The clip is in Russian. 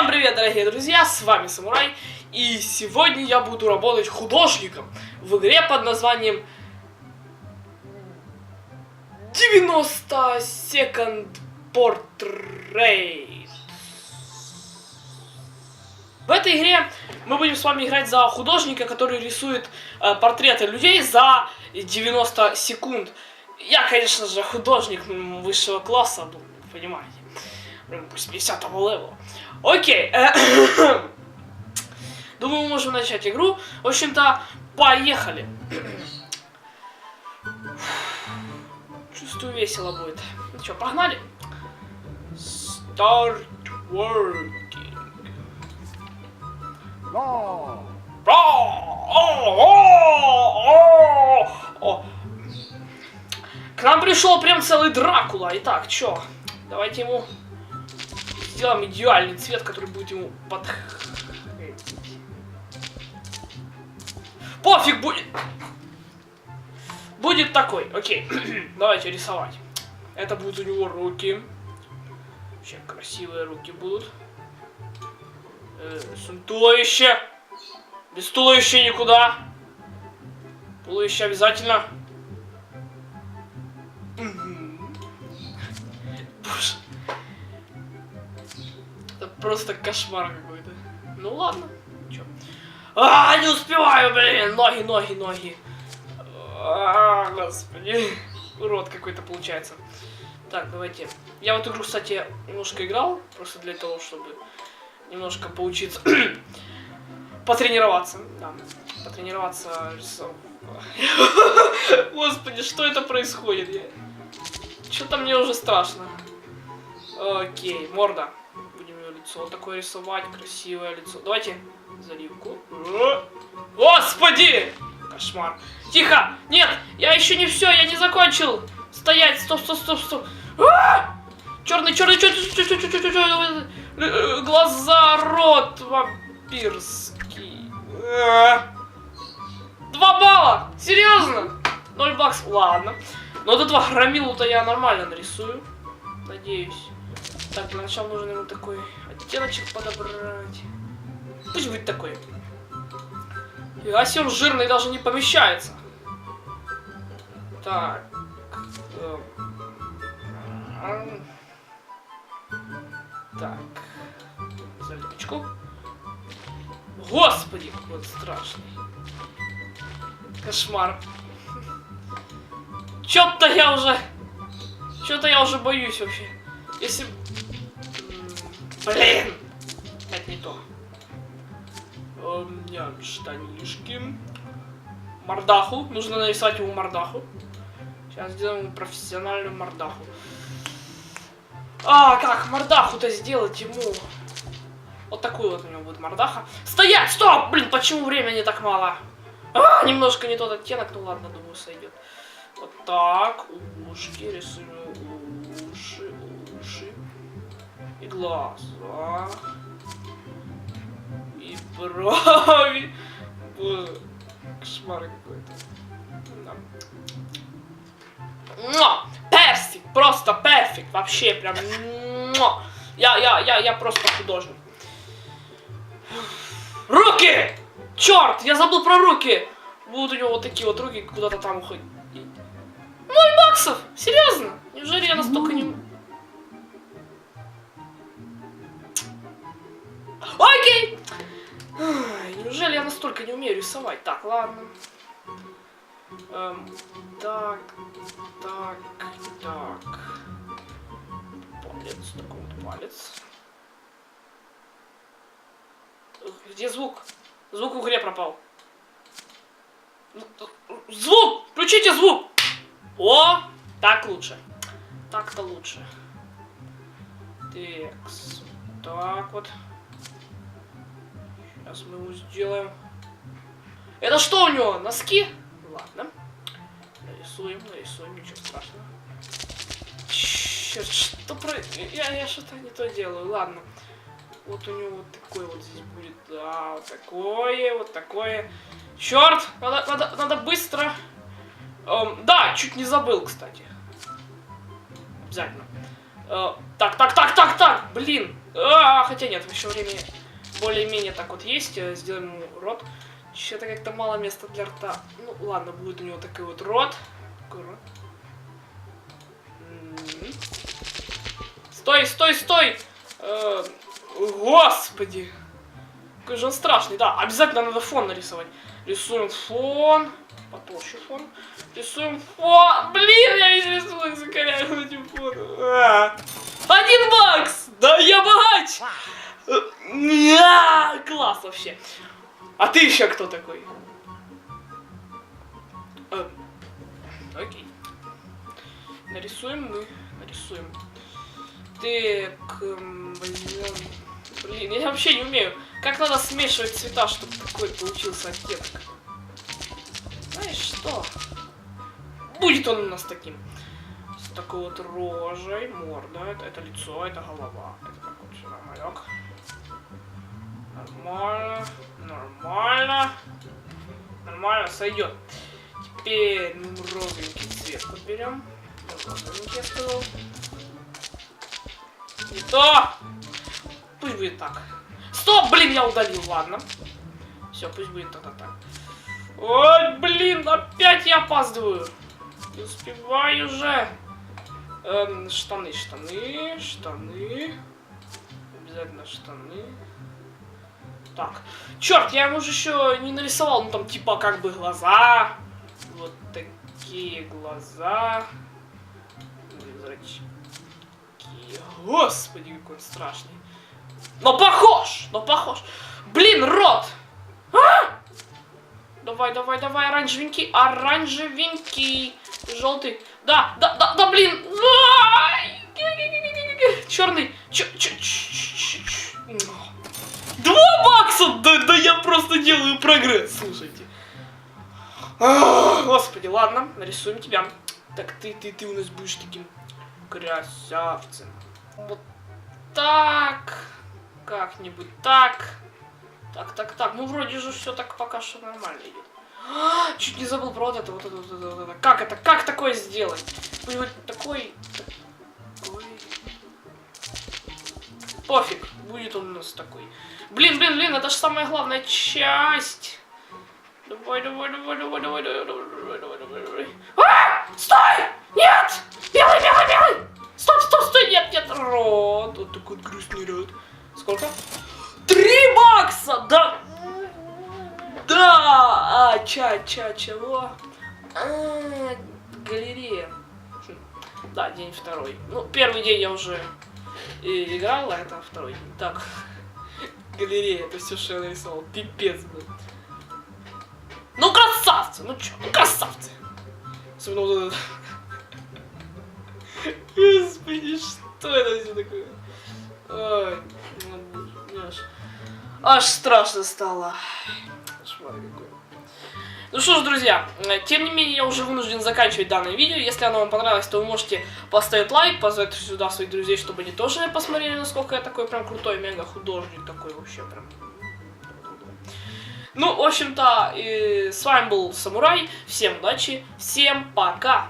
Всем привет, дорогие друзья, с вами Самурай, и сегодня я буду работать художником в игре под названием 90 Second Portrait. В этой игре мы будем с вами играть за художника, который рисует э, портреты людей за 90 секунд. Я, конечно же, художник высшего класса, понимаете, с 50 левела. Окей. Думаю, мы можем начать игру. В общем-то, поехали. Чувствую, весело будет. Ну что, погнали? Start working. No! К нам пришел прям целый Дракула. Итак, чё? Давайте ему сделаем идеальный цвет, который будет ему подходить. Пофиг будет. Будет такой. Окей. Давайте рисовать. Это будут у него руки. Вообще красивые руки будут. Э, туловище. Без туловища никуда. Туловище обязательно. Просто кошмар какой-то. Ну ладно. Чё? А, не успеваю, блин! Ноги, ноги, ноги. А, господи. Урод какой-то получается. Так, давайте. Я в эту игру, кстати, немножко играл, просто для того, чтобы немножко поучиться потренироваться, да, потренироваться рисов- Господи, что это происходит? Что-то мне уже страшно. Окей, морда. Лицо такое рисовать, красивое лицо. Давайте заливку. Господи! Кошмар. Тихо! Нет, я еще не все, я не закончил. Стоять, стоп, стоп, стоп, стоп. Черный, черный, черный, глаза, рот вампирский. А. Два балла! Серьезно? Ноль баксов. Ладно. Но вот этого громилу-то я нормально нарисую. Надеюсь. Так, для начала нужно ему такой оттеночек подобрать. Пусть будет такой. А он жирный даже не помещается. Так. эм, м, Так. Заливочку. Господи, он страшный. Кошмар. Чё-то я уже... Чё-то я уже боюсь вообще. Если... Блин! Это не то. У меня штанишки. Мордаху. Нужно нарисовать ему мордаху. Сейчас сделаем профессиональную мордаху. А, как мордаху-то сделать ему? Вот такую вот у него будет мордаха. Стоять! Стоп! Блин, почему времени так мало? А, немножко не тот оттенок, ну ладно, думаю, сойдет. Вот так, ушки, уши, уши. И глаза. И брови. Боже, кошмар какой-то. Да. Персик, просто перфект, вообще прям. Я, я, я, я просто художник. Руки! Черт, я забыл про руки! Будут у него вот такие вот руки куда-то там уходить. Ноль баксов! Серьезно? Неужели я настолько не... настолько не умею рисовать? Так, ладно. Эм, так, так, так. Палец, такой вот палец. Где звук? Звук в игре пропал. Звук! Включите звук! О! Так лучше. Так-то лучше. Так вот. Сейчас мы его сделаем. Это что у него? Носки? Ладно. Нарисуем, нарисуем, ничего страшного. Черт, что про... Я, я что-то не то делаю. Ладно. Вот у него вот такой вот здесь будет. Да, вот такое, вот такое. Черт! Надо, надо, надо быстро. Эм, да, чуть не забыл, кстати. Обязательно. Э, так, так, так, так, так! Блин! А, хотя нет, еще времени более-менее так вот есть. Э, Сделаем ему рот. Что-то как-то мало места для рта. Ну, ладно, будет у него такой вот рот. Стой, стой, стой! Э, Господи! Какой же он страшный, да. Обязательно надо фон нарисовать. Рисуем фон. Потолще фон. Рисуем фон. Блин, я весь рисунок закаляю этим фоном. А. Один бакс! Да я богач! А, Класс вообще. А ты еще кто такой? Э, Окей. Нарисуем мы. Нарисуем. Так, эм, возьмем... Блин, я вообще не умею. Как надо смешивать цвета, чтобы такой получился оттенок? Знаешь что? Будет он у нас таким. С такой вот рожей, морда. Это, это лицо, это голова. Это так вот малек. Нормально. Нормально. Нормально, сойдет. Теперь розовенький цвет подберем. Розовенький я сказал. Не то! Пусть будет так. Стоп, блин, я удалил, ладно. Все, пусть будет тогда так. Ой, блин, опять я опаздываю. Не успеваю уже. Эм, штаны, штаны, штаны. Обязательно штаны. Так. Черт, я ему же еще не нарисовал. Ну там типа как бы глаза. Вот такие глаза. Зрачки. Господи, какой он страшный. Но похож! Но похож! Блин, рот! А! Давай, давай, давай, оранжевенький, оранжевенький, желтый. Да, да, да, да, блин! Слушайте. Господи, ладно, нарисуем тебя. Так ты, ты, ты у нас будешь таким красавцем. Вот так. Как-нибудь так. Так, так, так. Ну, вроде же все так пока что нормально идет. А, Чуть не забыл про вот это, вот это, вот это, вот это. Как это, как такое сделать? Будет такой... такой... Пофиг, будет он у нас такой. Блин, блин, блин, это же самая главная часть. Давай, давай, давай, давай, давай, давай, давай, давай, давай, давай. А! Стой! Нет! Белый, белый, белый! Стоп, стоп, стой, нет, нет, рот. Вот такой грустный рот. Сколько? Три бакса! Да! Да! А, ча, ча, чего? А, галерея. Да, день второй. Ну, первый день я уже и играл, а это второй. Так, галерея, это все, что я нарисовал. Пипец был. Красавцы! Ну чё, ну красавцы! Особенно вот этот. Господи, что это все такое? Ой, аж, аж страшно стало. Кошмар какой. Ну что ж, друзья, э, тем не менее, я уже вынужден заканчивать данное видео. Если оно вам понравилось, то вы можете поставить лайк, позвать сюда своих друзей, чтобы они тоже посмотрели, насколько я такой прям крутой мега-художник, такой вообще прям... Ну, в общем-то, с вами был Самурай. Всем удачи, всем пока!